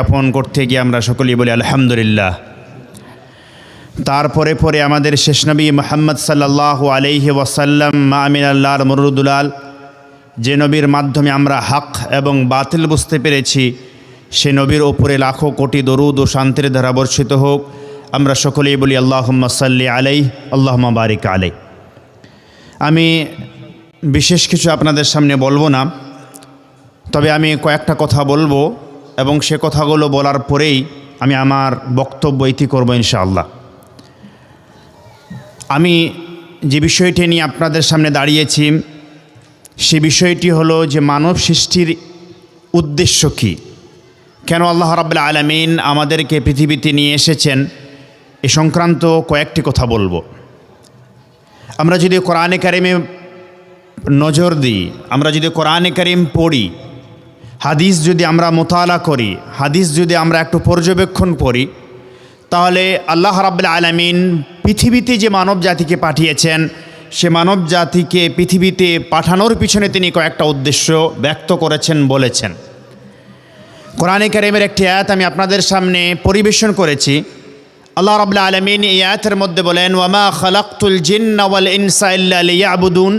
যাপন করতে গিয়ে আমরা সকলেই বলি, আলহামদুলিল্লাহ। তারপরে পরে আমাদের শেষ নবী মোহাম্মদ সাল্লাহ আলহি ওয়াসাল্লাম, মা আমিন আল্লাহর মরুদুলাল, যে নবীর মাধ্যমে আমরা হক এবং বাতিল বুঝতে পেরেছি, সে নবীর ওপরে লাখো কোটি দরুদ ও শান্তির ধারা বর্ষিত হোক, আমরা সকলেই বলি আল্লাহ সাল্লি আলাই আল্লাহ বারিক আলাই আমি বিশেষ কিছু আপনাদের সামনে বলব না, তবে আমি কয়েকটা কথা বলব। এবং সে কথাগুলো বলার পরেই আমি আমার বক্তব্য ইতি করব ইনশাআল্লাহ। আমি যে বিষয়টি নিয়ে আপনাদের সামনে দাঁড়িয়েছি, সে বিষয়টি হলো যে মানব সৃষ্টির উদ্দেশ্য কী? কেন আল্লাহ রাবুল্লা আলমিন আমাদেরকে পৃথিবীতে নিয়ে এসেছেন? এ সংক্রান্ত কয়েকটি কথা বলব। আমরা যদি কোরআনে কারিমে নজর দিই, আমরা যদি কোরআনে কারিম পড়ি হাদিস যদি আমরা মোতালা করি, হাদিস যদি আমরা একটু পর্যবেক্ষণ করি, তাহলে আল্লাহ রাবুল্লা আলমিন পৃথিবীতে যে মানব জাতিকে পাঠিয়েছেন, সে মানব জাতিকে পৃথিবীতে পাঠানোর পিছনে তিনি কয়েকটা উদ্দেশ্য ব্যক্ত করেছেন, বলেছেন। কোরআনে কারিমের একটি আয়াত আমি আপনাদের সামনে পরিবেশন করেছি। আল্লাহ রাবুল্লা আলমিন এই আয়াতের মধ্যে বলেন, ওয়ামা খালাক্তুল জিন্নাওয়াল ইনসা ইয়াবুদুন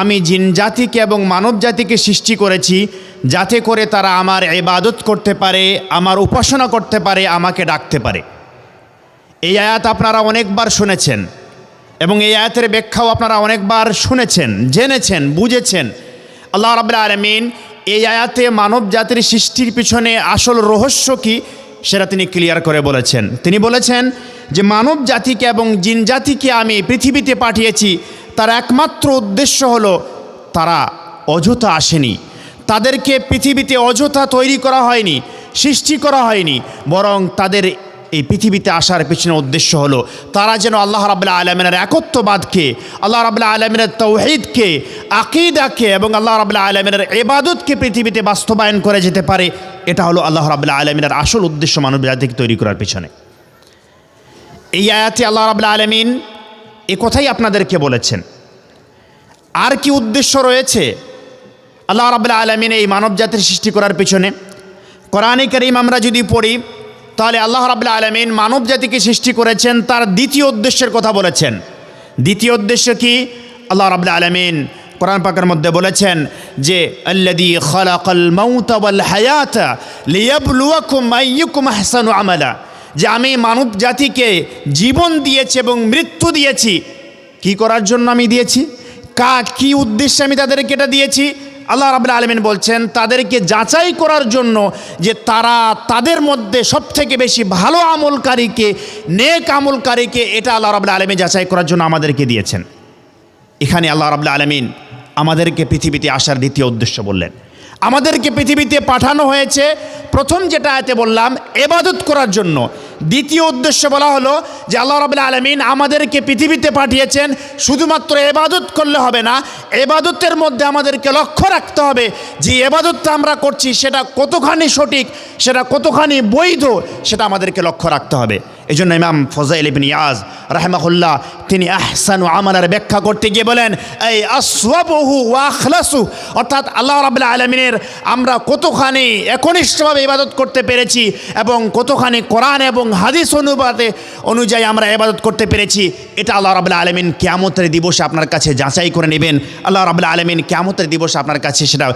আমি জিন জাতিকে এবং মানব জাতিকে সৃষ্টি করেছি যাতে করে তারা আমার ইবাদত করতে পারে, আমার উপাসনা করতে পারে, আমাকে ডাকতে পারে। এই আয়াত আপনারা অনেকবার শুনেছেন এবং এই আয়াতের ব্যাখ্যাও আপনারা অনেকবার শুনেছেন, জেনেছেন, বুঝেছেন। আল্লাহ রাবুল্লা আলমিন এই আয়াতে মানব জাতির সৃষ্টির পিছনে আসল রহস্য কি সেটা তিনি ক্লিয়ার করে বলেছেন। তিনি বলেছেন যে মানব জাতিকে এবং জিন জাতিকে আমি পৃথিবীতে পাঠিয়েছি, তার একমাত্র উদ্দেশ্য হলো তারা অযথা আসেনি। তাদেরকে পৃথিবীতে অযথা তৈরি করা হয়নি, সৃষ্টি করা হয়নি, বরং তাদের এই পৃথিবীতে আসার পিছনে উদ্দেশ্য হলো, তারা যেন আল্লাহ রাবুল্লাহ আলমিনের একত্ববাদকে, আল্লাহ রাবুল্লাহ আলমিনের তৌহিদকে, আকিদাকে এবং আল্লাহ রাবুল্লাহ আলমিনের এবাদতকে পৃথিবীতে বাস্তবায়ন করে যেতে পারে, এটা হলো আল্লাহ রাবুল্লাহ আলমিনের আসল উদ্দেশ্য মানব জাতিকে তৈরি করার পিছনে। এই আয়াতে আল্লাহ রাবুল্লাহ আলমিন এ কথাই আপনাদেরকে বলেছেন। আর কি উদ্দেশ্য রয়েছে? আল্লাহ রাবুল্লাহ আলমিন এই মানব জাতির সৃষ্টি করার পিছনে কোরআনে করিম আমরা যদি পড়ি, তাহলে আল্লাহ রাবুল্লাহ আলমিন মানব জাতিকে সৃষ্টি করেছেন, তার দ্বিতীয় উদ্দেশ্যের কথা বলেছেন। দ্বিতীয় উদ্দেশ্য কি? আল্লাহ রাবুল্লাহ আলমিন কোরআন পাকের মধ্যে বলেছেন যে আল্লাদি আমালা। যে আমি মানব জাতিকে জীবন দিয়েছি এবং মৃত্যু দিয়েছি। কি করার জন্য আমি দিয়েছি? কা, কি উদ্দেশ্যে আমি তাদেরকে এটা দিয়েছি? আল্লাহ রাবুল্লাহ আলমিন বলছেন, তাদেরকে যাচাই করার জন্য যে তারা তাদের মধ্যে সব থেকে বেশি ভালো আমলকারীকে, নেক আমলকারীকে, এটা আল্লাহ রাবুল্লাহ আলমিন যাচাই করার জন্য আমাদেরকে দিয়েছেন। এখানে আল্লাহ রাবুল্লাহ আলমিন আমাদেরকে পৃথিবীতে আসার দ্বিতীয় উদ্দেশ্য বললেন। আমাদেরকে পৃথিবীতে পাঠানো হয়েছে, প্রথম যেটা আয়তে বললাম, এবাদত করার জন্য। দ্বিতীয় উদ্দেশ্য বলা হলো যে আল্লাহ রবাহ আলমিন আমাদেরকে পৃথিবীতে পাঠিয়েছেন, শুধুমাত্র এবাদত করলে হবে না এবাদতের মধ্যে আমাদেরকে লক্ষ্য রাখতে হবে যে এবাদতটা আমরা করছি সেটা কতখানি সঠিক, সেটা কতখানি বৈধ, সেটা আমাদেরকে লক্ষ্য রাখতে হবে। এই জন্য ইমাম ফজাইল ইবিন ইয়াজ রাহেমাহুল্লাহ তিনি আহসানু আমালার ব্যাখ্যা করতে গিয়ে বলেন, এই আসওয়াবহু ওয়াখলাসু অর্থাৎ আল্লাহ রাবুল্লাহ আলমিনের আমরা কতখানি একনিষ্ঠভাবে ইবাদত করতে পেরেছি এবং কতখানি কোরআন এবং হাদিস অনুবাদে অনুযায়ী আমরা ইবাদত করতে পেরেছি, এটা আল্লাহ রাবুল্লাহ আলমিন কেয়ামতের দিবসে আপনার কাছে যাচাই করে নেবেন। আল্লাহ রাবুল্লাহ আলমিন কেয়ামতের দিবসে আপনার কাছে সেটা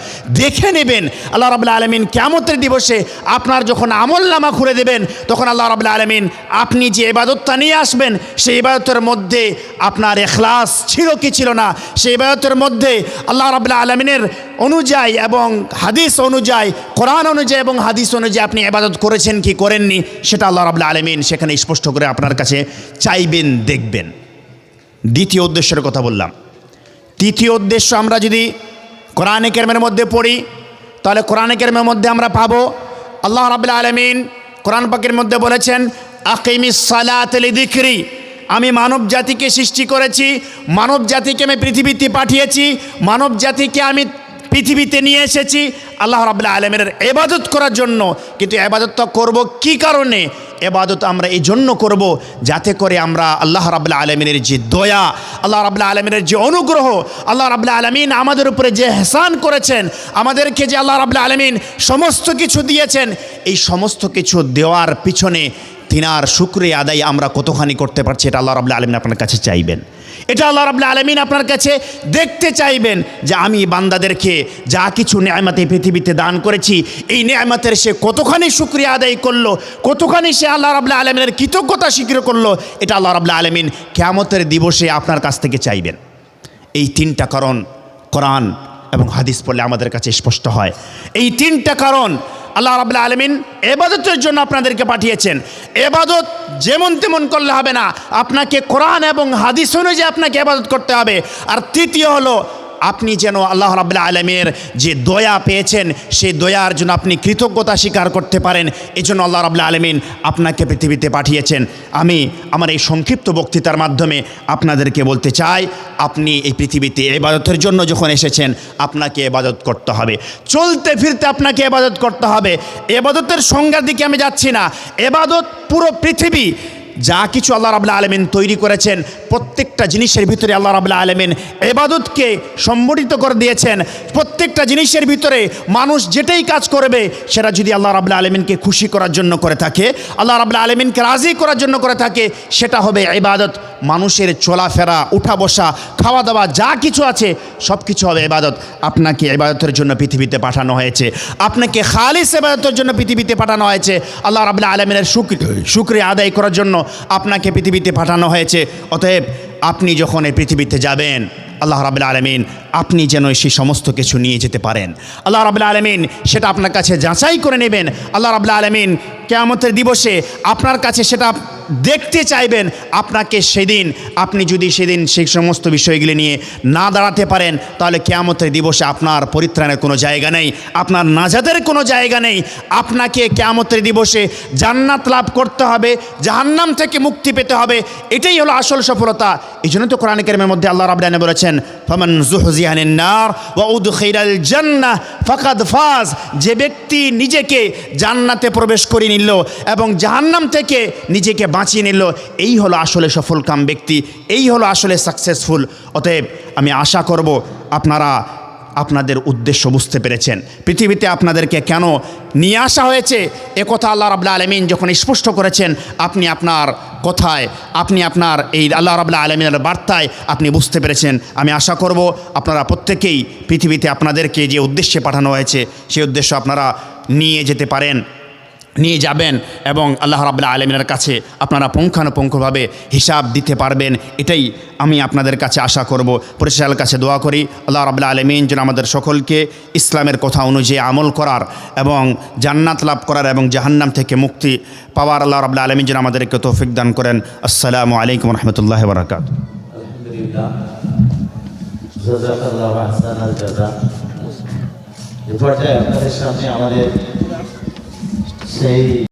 দেখে নেবেন। আল্লাহ রাবুল্লাহ আলমিন কেয়ামতের দিবসে আপনার যখন আমল নামা খুলে দেবেন, তখন আল্লাহ রাবুল্লাহ আলমিন আপনি যে এবাদতটা নিয়ে আসবেন, সেই ইবাদতের মধ্যে আপনার এখলাস ছিল কি ছিল না? সেই ইবাদতের মধ্যে আল্লাহ রাবুল্লাহ আলমিনের অনুযায়ী এবং হাদিস অনুযায়ী, কোরআন অনুযায়ী এবং হাদিস অনুযায়ী আপনি এবাদত করেছেন কি করেননি, সেটা আল্লাহ রাবুল্লাহ আলমিন সেখানে স্পষ্ট করে আপনার কাছে চাইবেন, দেখবেন। দ্বিতীয় উদ্দেশ্যের কথা বললাম। তৃতীয় উদ্দেশ্য আমরা যদি কোরআনে কেরমের মধ্যে পড়ি, তাহলে কোরআনে কেরমের মধ্যে আমরা পাবো, আল্লাহ রাবুল্লাহ আলমিন কোরআন পাকের মধ্যে বলেছেন আকিমি সালাতলি দিকরি আমি মানব জাতিকে সৃষ্টি করেছি মানব জাতিকে আমি পৃথিবীতে পাঠিয়েছি মানব জাতিকে আমি পৃথিবীতে নিয়ে এসেছি। আল্লাহ রাবুল্লাহ আলমের এবাদত করার জন্য। কিন্তু এবাদতটা করব কি কারণে? এবাদত আমরা এই জন্য করব যাতে করে আমরা আল্লাহ রাবুল্লাহ আলমিনের যে দয়া, আল্লাহ রাবুল্লাহ আলমিনের যে অনুগ্রহ, আল্লাহ রাবুল্লাহ আলমিন আমাদের উপরে যে হেসান করেছেন, আমাদেরকে যে আল্লাহ রাবুল্লাহ আলমিন সমস্ত কিছু দিয়েছেন, এই সমস্ত কিছু দেওয়ার পিছনে তিনার শুক্রিয়া আদায় আমরা কতখানি করতে পারছি, এটা আল্লাহ রাবুল্লাহ আলমিন আপনার কাছে চাইবেন। এটা আল্লাহ রাবুল্লাহ আলমিন আপনার কাছে দেখতে চাইবেন যে আমি বান্দাদেরকে যা কিছু নেয়ামতে পৃথিবীতে দান করেছি, এই নেয়ামতের সে কতখানি শুক্রিয়া আদায় করল, কতখানি সে আল্লাহ রাবুল্লাহ আলমিনের কৃতজ্ঞতা স্বীকার করল, এটা আল্লাহ রাবুল্লাহ আলমিন কেয়ামতের দিবসে আপনার কাছ থেকে চাইবেন। এই তিনটা কারণ কোরআন এবং হাদিস পড়লে আমাদের কাছে স্পষ্ট হয়। এই তিনটা কারণ আল্লাহ রাবুল্লাহ আলমিন এবাদতের জন্য আপনাদেরকে পাঠিয়েছেন। এবাদত যেমন তেমন করলে হবে না। আপনাকে কোরআন এবং হাদিস অনুযায়ী আপনাকে এবাদত করতে হবে। আর তৃতীয় হলো আপনি যেন আল্লাহ রাবুল্লাহ আলমের যে দয়া পেয়েছেন, সেই দয়ার জন্য আপনি কৃতজ্ঞতা স্বীকার করতে পারেন এই জন্য আল্লাহ রাবুল্লাহ আলমিন আপনাকে পৃথিবীতে পাঠিয়েছেন। আমি আমার এই সংক্ষিপ্ত বক্তৃতার মাধ্যমে আপনাদেরকে বলতে চাই, আপনি এই পৃথিবীতে এবাদতের জন্য যখন এসেছেন, আপনাকে এবাদত করতে হবে। চলতে ফিরতে আপনাকে এবাদত করতে হবে। এবাদতের সংজ্ঞার দিকে আমি যাচ্ছি না। এবাদত পুরো পৃথিবী যা কিছু আল্লাহ রাবুল্লাহ আলমিন তৈরি করেছেন প্রত্যেকটা জিনিসের ভিতরে আল্লাহ রাবুল্লাহ আলমিন এবাদতকে সম্বলিত করে দিয়েছেন। প্রত্যেকটা জিনিসের ভিতরে মানুষ যেটাই কাজ করবে সেটা যদি আল্লাহ রাবুল্লাহ আলমিনকে খুশি করার জন্য করে থাকে আল্লাহ রাবুল্লাহ আলমিনকে রাজি করার জন্য করে থাকে সেটা হবে এবাদত মানুষের চলাফেরা উঠা বসা খাওয়া দাওয়া যা কিছু আছে সব কিছু হবে এবাদত আপনাকে এবাদতের জন্য পৃথিবীতে পাঠানো হয়েছে। আপনাকে খালিস এবাদতের জন্য পৃথিবীতে পাঠানো হয়েছে। আল্লাহ রাবুল্লাহ আলমিনের শুক্রিয়া আদায় করার জন্য আপনাকে পৃথিবীতে পাঠানো হয়েছে। অতএব আপনি যখন এই পৃথিবীতে যাবেন, আল্লাহ রাবুল আলমিন আপনি যেন সেই সমস্ত কিছু নিয়ে যেতে পারেন। আল্লাহ রাবুল আলমিন সেটা আপনার কাছে যাচাই করে নেবেন। আল্লাহ রাবুল আলমিন কেয়ামতের দিবসে আপনার কাছে সেটা দেখতে চাইবেন, আপনাকে সেদিন, আপনি যদি সেদিন সেই সমস্ত বিষয়গুলি নিয়ে না দাঁড়াতে পারেন, তাহলে কেয়ামতের দিবসে আপনার পরিত্রাণের কোনো জায়গা নেই, আপনার নাজাদের কোনো জায়গা নেই। আপনাকে কেয়ামতের দিবসে জান্নাত লাভ করতে হবে, জাহান্নাম থেকে মুক্তি পেতে হবে, এটাই হলো আসল সফলতা। এই জন্য তো কোরআন কেরমের মধ্যে আল্লাহ রাবুল আলমিন বলেছেন, ফমান জুহজিয়ানিন নার ওয়া উদখিলাল জান্নাহ ফাকাদ ফাজ। যে ব্যক্তি নিজেকে জান্নাতে প্রবেশ করে নিল এবং জাহান্নাম থেকে নিজেকে বাঁচিয়ে নিল। এই হলো আসলে সফলকাম ব্যক্তি, এই হলো আসলে সাকসেসফুল অতএব আমি আশা করব আপনারা আপনাদের উদ্দেশ্য বুঝতে পেরেছেন। পৃথিবীতে আপনাদেরকে কেন নিয়ে আসা হয়েছে? একথা আল্লাহ রাবুল্লাহ আলমিন যখন স্পষ্ট করেছেন, আপনি আপনার কথায়, আপনি আপনার এই আল্লাহ রাবুল্লাহ আলমিনের বার্তায় আপনি বুঝতে পেরেছেন। আমি আশা করব আপনারা প্রত্যেকেই পৃথিবীতে আপনাদেরকে যে উদ্দেশ্যে পাঠানো হয়েছে, সেই উদ্দেশ্য আপনারা নিয়ে যেতে পারেন। নিয়ে যাবেন এবং আল্লাহ রাবুল্লাহ আলমিনের কাছে আপনারা পুঙ্খানুপুঙ্খভাবে হিসাব দিতে পারবেন। এটাই আমি আপনাদের কাছে আশা করব। পরিষেবার কাছে দোয়া করি, আল্লাহ রাবুল্লাহ আলমিন যেন আমাদের সকলকে ইসলামের কথা অনুযায়ী আমল করার এবং জান্নাত লাভ করার এবং জাহান্নাম থেকে মুক্তি পাওয়ার আল্লাহ রাবুল্লাহ আলমিন যেন আমাদেরকে তৌফিক দান করেন। আসসালামু আলাইকুম রহমতুল্লাহ বরাকাত আমাদের সেই